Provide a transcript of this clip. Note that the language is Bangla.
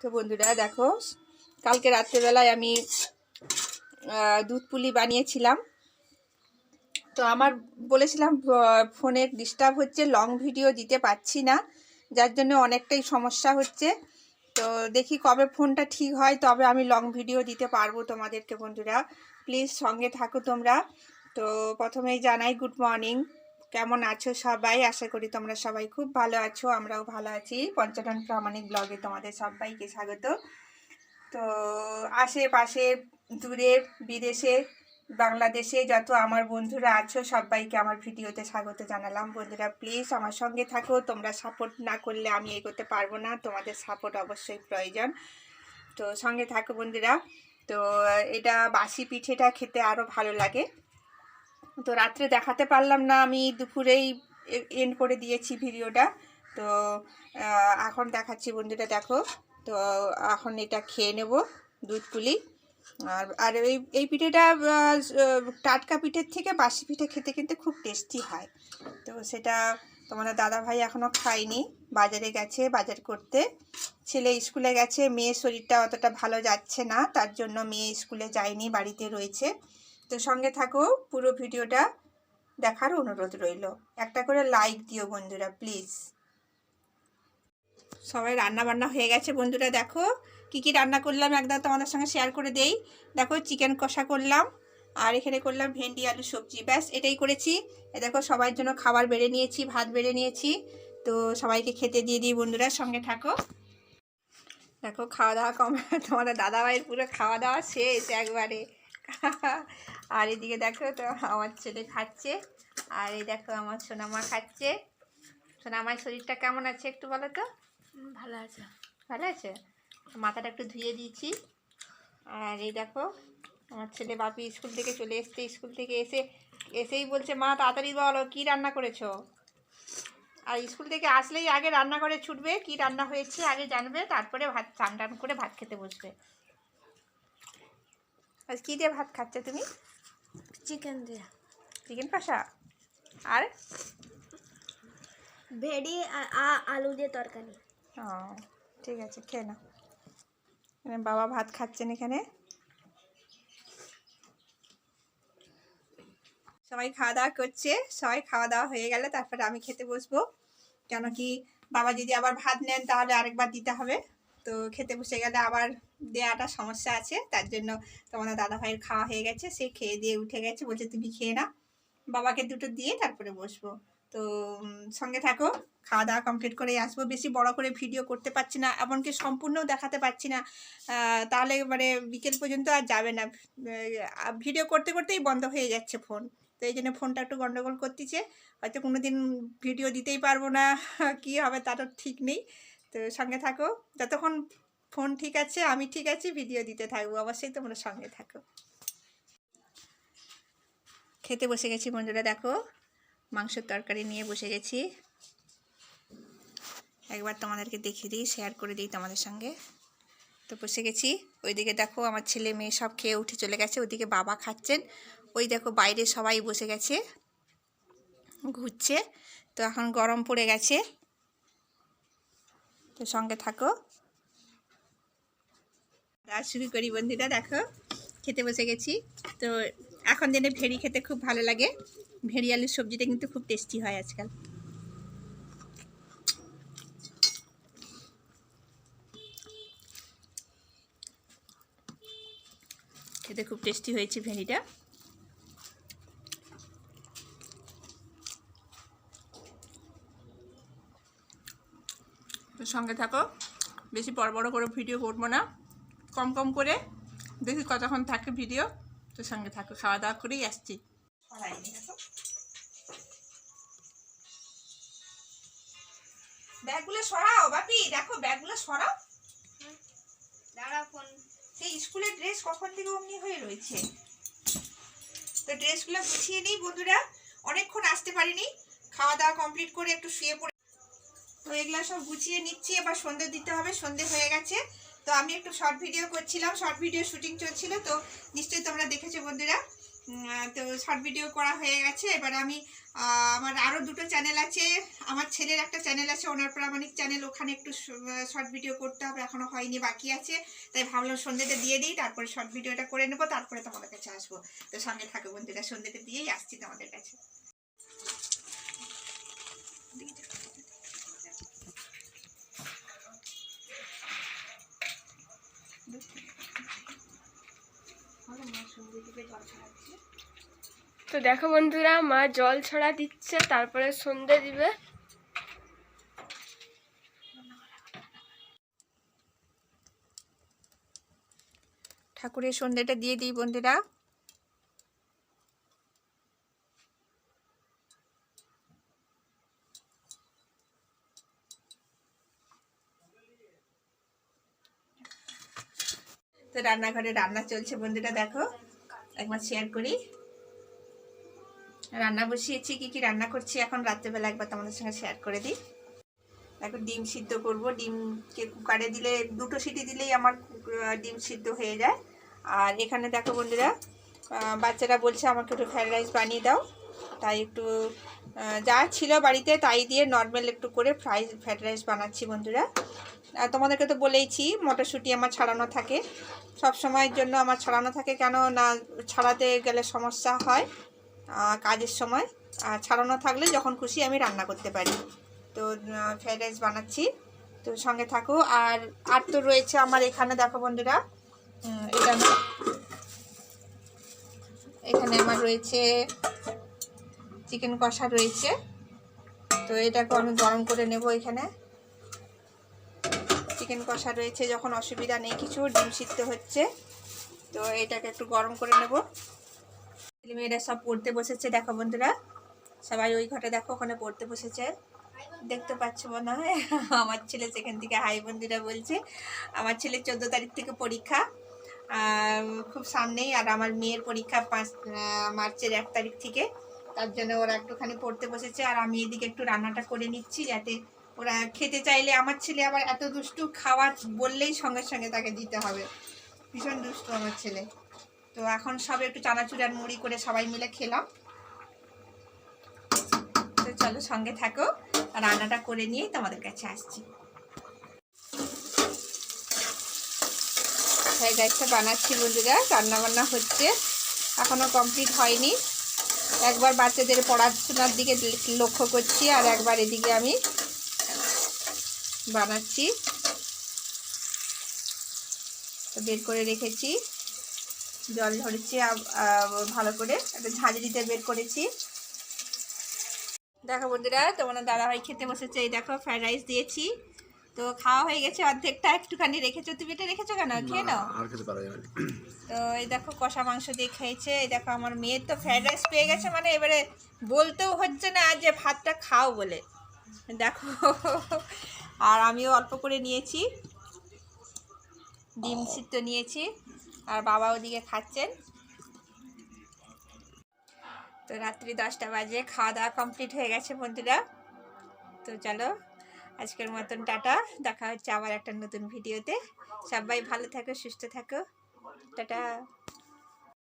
তো বন্ধুরা দেখো, কালকে রাত্রেবেলায় আমি দুধ পুলি বানিয়েছিলাম। তো আমার বলেছিলাম ফোনের ডিস্টার্ব হচ্ছে লং ভিডিও দিতে পারছি না, যার জন্য অনেকটাই সমস্যা হচ্ছে। তো দেখি কবে ফোনটা ঠিক হয়, তবে আমি লং ভিডিও দিতে পারব তোমাদেরকে বন্ধুরা। প্লিজ সঙ্গে থাকো তোমরা। তো প্রথমেই জানাই গুড মর্নিং কেমন আছো সবাই? আশা করি তোমরা সবাই খুব ভালো আছো, আমরাও ভালো আছি। পঞ্চটন প্রামাণিক ব্লগে তোমাদের সবাইকে স্বাগত। তো আশেপাশে দূরে বিদেশে, বাংলাদেশে যত আমার বন্ধুরা আছো, সবাইকে আমার ভিডিওতে স্বাগত জানালাম। বন্ধুরা প্লিজ আমার সঙ্গে থাকো। তোমরা সাপোর্ট না করলে আমি এগোতে পারব না। তোমাদের সাপোর্ট অবশ্যই প্রয়োজন। তো সঙ্গে থাকো বন্ধুরা। তো এটা বাসি পিঠেটা খেতে আরও ভালো লাগে। তো রাত্রে দেখাতে পারলাম না, আমি দুপুরেই এন্ড করে দিয়েছি ভিডিওটা। তো এখন দেখাচ্ছি বন্ধুরা, দেখো। তো, এখন এটা খেয়ে নেব, দুধ পুলি। আর আর এই এই পিঠেটা টাটকা পিঠের থেকে বাসি পিঠে খেতে কিন্তু খুব টেস্টি হয়। তো সেটা তোমাদের দাদা ভাই এখনও খায়নি, বাজারে গেছে, বাজার করতে। ছেলে স্কুলে গেছে, মেয়ের শরীরটা অতটা ভালো যাচ্ছে না, তার জন্য মেয়ে স্কুলে যায়নি, বাড়িতে রয়েছে। তো সঙ্গে থাকো, পুরো ভিডিওটা দেখার অনুরোধ রইল। একটা করে লাইক দিও বন্ধুরা প্লিজ সবাই রান্না বান্না হয়ে গেছে বন্ধুরা, দেখো। কি কি রান্না করলাম একদম তোমাদের সঙ্গে শেয়ার করে দেই। দেখো চিকেন কষা করলাম, আর এখানে করলাম ভেন্ডি, আলু, সবজি। ব্যাস, এটাই করেছি। এ দেখো সবার জন্য খাবার বেড়ে নিয়েছি, ভাত বেড়ে নিয়েছি। তো সবাইকে খেতে দিয়ে দিই বন্ধুরা, সঙ্গে থাকো। দেখো, খাওয়া দাওয়া কম তোমাদের দাদাভাইয়ের পুরো খাওয়া দাওয়া শেষ একবারে। আর এদিকে দেখো তো আমার ছেলে খাচ্ছে আর এই দেখো আমার সোনামা খাচ্ছে। সোনামার শরীরটা কেমন আছে একটু বলো তো? ভালো আছে। ভালো আছে? মাথাটা একটু ধুয়ে দিয়েছি। আর এই দেখো আমার ছেলে বাপি স্কুল থেকে চলে এসছে স্কুল থেকে এসে এসেই বলছে মা তাড়াতাড়ি বলো কী রান্না করেছ? আর স্কুল থেকে আসলেই আগে রান্না করে ছুটবে কি রান্না হয়েছে আগে জানবে তারপরে ভাত চান টান করে ভাত খেতে বসবে। আজ কী দিয়ে ভাত খাচ্ছে তুমি? চিকেন দিয়ে। চিকেন কষা আর? ভেড়ি আর আলু দিয়ে তরকারি। ও ঠিক আছে খেয়ে নাও। বাবা ভাত খাচ্ছেন এখানে। সবাই খাওয়া দাওয়া করছে সবাই খাওয়া দাওয়া হয়ে গেলে তারপরে আমি খেতে বসবো। কেন কি বাবা যদি আবার ভাত নেন তাহলে আরেকবার দিতে হবে। তো খেতে বসে গেলে আবার দেওয়াটা সমস্যা আছে, তার জন্য তোমাদের দাদা ভাইয়ের খাওয়া হয়ে গেছে, সে খেয়ে দিয়ে উঠে গেছে, বলছে তুমি খেয়ে না বাবাকে দুটো দিয়ে তারপরে বসবো। তো সঙ্গে থাকো, খাওয়া দাওয়া কমপ্লিট করে আসব, বেশি বড় করে ভিডিও করতে পারছি না, এমনকি সম্পূর্ণও দেখাতে পারছি না তাহলে মানে বিকেল পর্যন্ত আর যাবে না ভিডিও করতে করতেই বন্ধ হয়ে যাচ্ছে ফোন তো এই জন্য ফোনটা একটু গন্ডগোল করতেছে, হয়তো কোনো দিন ভিডিও দিতেই পারব না, কি হবে তারও ঠিক নেই তো সঙ্গে থাকো। যতক্ষণ ফোন ঠিক আছে, আমি ঠিক আছি ভিডিও দিতে থাকব। অবশ্যই তোমরা সঙ্গে থাকো। খেতে বসে গেছি বন্ধুরা, দেখো। মাংসের তরকারি নিয়ে বসে গেছি। একবার তোমাদেরকে দেখিয়ে দিই শেয়ার করে দিই তোমাদের সঙ্গে। তো বসে গেছি। ওইদিকে দেখো, আমার ছেলে মেয়ে সব খেয়ে উঠে চলে গেছে। ওইদিকে বাবা খাচ্ছেন। ওই দেখো, বাইরে সবাই বসে গেছে, ঘুরছে। তো এখন গরম পড়ে গেছে। তো সঙ্গে থাকো। আর শুরু করি বন্ধুরা, দেখো, খেতে বসে গেছি। তো এখন দিনে ভেড়ি খেতে খুব ভালো লাগে। ভেড়ি আলুর সবজিটা কিন্তু খুব টেস্টি হয় আজকাল। খেতে খুব টেস্টি হয়েছে ভেড়িটা। সঙ্গে থাকো। বেশি বড় বড় করে ভিডিও করব না। কম কম করে দেখি কতক্ষণ থাকে ভিডিও। তো সঙ্গে থাকো, খাওয়া দাওয়া করেই আসছি। ব্যাগগুলো সরাও বাপি, দেখো ব্যাগগুলো সরাও। ফোন। সেই স্কুলের ড্রেস কখন থেকে অমনি হয়ে রয়েছে? তো ড্রেসগুলো গুছিয়ে নিই বন্ধুরা। অনেকক্ষণ আসতে পারিনি। খাওয়া দাওয়া কমপ্লিট করে একটু শুয়ে তো এগুলো সব গুছিয়ে নিচ্ছি, এবার সন্ধে দিতে হবে, সন্ধে হয়ে গেছে। তো আমি একটু শর্ট ভিডিও করছিলাম শর্ট ভিডিও শুটিং চলছিল, তো নিশ্চয়ই তোমরা দেখেছ বন্ধুরা। তো শর্ট ভিডিও করা হয়ে গেছে, এবার আমি আমার আরও দুটো চ্যানেল আছে, আমার ছেলের একটা চ্যানেল আছে, ওনার প্রামাণিক চ্যানেল ওখানে একটু শর্ট ভিডিও করতে হবে এখনও হয়নি, বাকি আছে। তাই ভাবলাম সন্ধ্যেটা দিয়ে দিই, তারপরে শর্ট ভিডিওটা করে নেব, তারপরে তোমাদের কাছে আসব। তো সঙ্গে থাকো বন্ধুরা সন্ধ্যেটা দিয়েই আসছি তোমাদের কাছে। তো দেখো বন্ধুরা মা জল ছড়া দিচ্ছে তারপরে সন্ধে দিবে। ঠাকুরের সন্ধ্যেটা দিয়ে দিই বন্ধুরা। তো রান্নাঘরে রান্না চলছে বন্ধুরা দেখো। একবার শেয়ার করি। রান্না বসিয়েছি, কি কি রান্না করছি এখন রাত্রেবেলা একবার তোমাদের সঙ্গে শেয়ার করে দিই। এখন ডিম সিদ্ধ করব। ডিমকে কুকারে দিলে, দুটো সিটি দিলেই আমার ডিম সিদ্ধ হয়ে যায়। আর এখানে দেখো বন্ধুরা বাচ্চারা বলছে আমাকে একটু ফ্রাইড রাইস বানিয়ে দাও। তাই একটু যা ছিল বাড়িতে তাই দিয়ে নর্মাল একটু করে ফ্রাই ফ্রাইড রাইস বানাচ্ছি বন্ধুরা। তোমাদেরকে তো বলেইছি, মটরশুঁটি আমার ছাড়ানো থাকে। সব সময়ের জন্য আমার ছাড়ানো থাকে কেন না, ছাড়াতে গেলে সমস্যা হয় কাজের সময়। আর ছাড়ানো থাকলে যখন খুশি আমি রান্না করতে পারি। তো ফ্রাইড রাইস বানাচ্ছি। তো সঙ্গে থাকো। আর আর তো রয়েছে আমার এখানে দেখো বন্ধুরা এখানে আমার রয়েছে চিকেন কষা রয়েছে। তো এটাকে আমি গরম করে নেব এখানে। চিকেন কষা রয়েছে, যখন অসুবিধা নেই, কিছু ডিম সিদ্ধ হচ্ছে। তো এটাকে একটু গরম করে নেব। মেয়েরা সব পড়তে বসেছে, দেখো বন্ধুরা। সবাই ওই ঘরে দেখো, ওখানে পড়তে বসেছে। দেখতে পাচ্ছ মনে হয়? আমার ছেলে সেখান থেকে হাই বন্ধুরা বলছে, আমার ছেলে চোদ্দ তারিখ থেকে পরীক্ষা। খুব সামনেই, আর আমার মেয়ের পরীক্ষা পাঁচ মার্চের এক তারিখ থেকে। তার জন্য ওরা একটুখানি পড়তে বসেছে আর আমি এদিকে একটু রান্নাটা করে নিচ্ছি যাতে ওরা খেতে চাইলে আমার ছেলে আবার এত দুষ্টু খাওয়ার বললেই সঙ্গে সঙ্গে তাকে দিতে হবে। ভীষণ দুষ্টু আমার ছেলে। তো এখন সব একটু চানাচুর আর মুড়ি করে সবাই মিলে খেলাম। তো চলো সঙ্গে থাকো, রান্নাটা করে নিয়েই তোমাদের কাছে আসছি। ফ্রাইড রাইসটা বানাচ্ছি বন্ধুরা রান্না বান্না হচ্ছে। এখনও কমপ্লিট হয়নি। একবার বাচ্চাদের পড়াশোনার দিকে লক্ষ্য করছি আর একবার এদিকে আমি বানাচ্ছি। বের করে রেখেছি। জল আব ভালো করে একটা ঝাঁঝরিতে বের করেছি। দেখো বন্ধুরা তোমার দাদাভাই খেতে বসেছে। এই দেখো, ফ্রাইড রাইস দিয়েছি। তো খাওয়া হয়ে গেছে অর্ধেকটা। একটুখানি রেখেছো? তুমি এটা রেখেছো কেন? খেয়ে নাও। আর খেতে পারা যাবে তো এই দেখো কষা মাংস দিয়ে খেয়েছে। এই দেখো আমার মেয়ের তো ফ্রাইড রাইস পেয়ে গেছে। মানে এবারে বলতেও হচ্ছে না যে ভাতটা খাও বলে। দেখো আর আমিও অল্প করে নিয়েছি। ডিম সিদ্ধ নিয়েছি। আর বাবা ওদিকে খাচ্ছেন। তো রাত্রি দশটা বাজে খাওয়া দাওয়া কমপ্লিট হয়ে গেছে বন্ধুরা। তো চলো। আজকের মতন টাটা। দেখা হচ্ছে আবার একটা নতুন ভিডিওতে। সবাই ভালো থাকো, সুস্থ থাকো। টাটা।